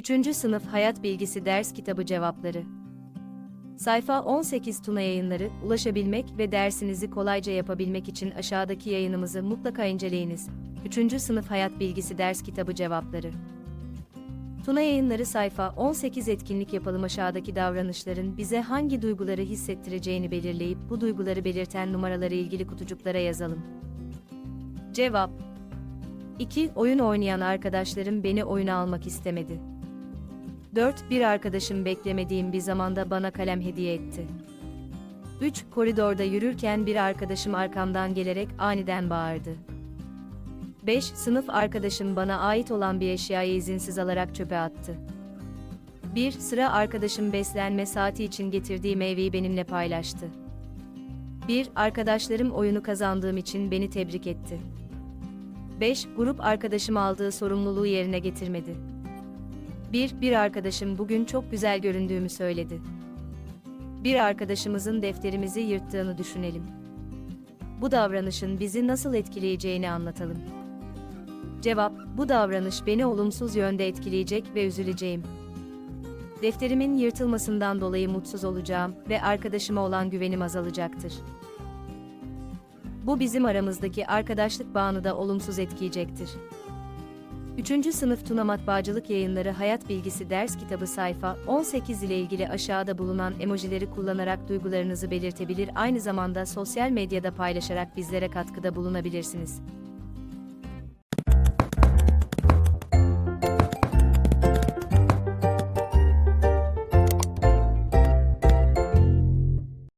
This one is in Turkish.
3. Sınıf Hayat Bilgisi Ders Kitabı Cevapları Sayfa 18 Tuna Yayınları, ulaşabilmek ve dersinizi kolayca yapabilmek için aşağıdaki yayınımızı mutlaka inceleyiniz. 3. Sınıf Hayat Bilgisi Ders Kitabı Cevapları Tuna Yayınları sayfa 18 etkinlik yapalım aşağıdaki davranışların bize hangi duyguları hissettireceğini belirleyip bu duyguları belirten numaraları ilgili kutucuklara yazalım. Cevap 2. Oyun oynayan arkadaşlarım beni oyuna almak istemedi. 4. Bir arkadaşım beklemediğim bir zamanda bana kalem hediye etti. 3. Koridorda yürürken bir arkadaşım arkamdan gelerek aniden bağırdı. 5. Sınıf arkadaşım bana ait olan bir eşyayı izinsiz alarak çöpe attı. 1. Sıra arkadaşım beslenme saati için getirdiği meyveyi benimle paylaştı. 1. Arkadaşlarım oyunu kazandığım için beni tebrik etti. 5. Grup arkadaşım aldığı sorumluluğu yerine getirmedi. 1. Bir arkadaşım bugün çok güzel göründüğümü söyledi. Bir arkadaşımızın defterimizi yırttığını düşünelim. Bu davranışın bizi nasıl etkileyeceğini anlatalım. Cevap: Bu davranış beni olumsuz yönde etkileyecek ve üzüleceğim. Defterimin yırtılmasından dolayı mutsuz olacağım ve arkadaşıma olan güvenim azalacaktır. Bu bizim aramızdaki arkadaşlık bağını da olumsuz etkileyecektir. 3. Sınıf Tuna Matbaacılık Yayınları Hayat Bilgisi Ders Kitabı sayfa 18 ile ilgili aşağıda bulunan emojileri kullanarak duygularınızı belirtebilir aynı zamanda sosyal medyada paylaşarak bizlere katkıda bulunabilirsiniz.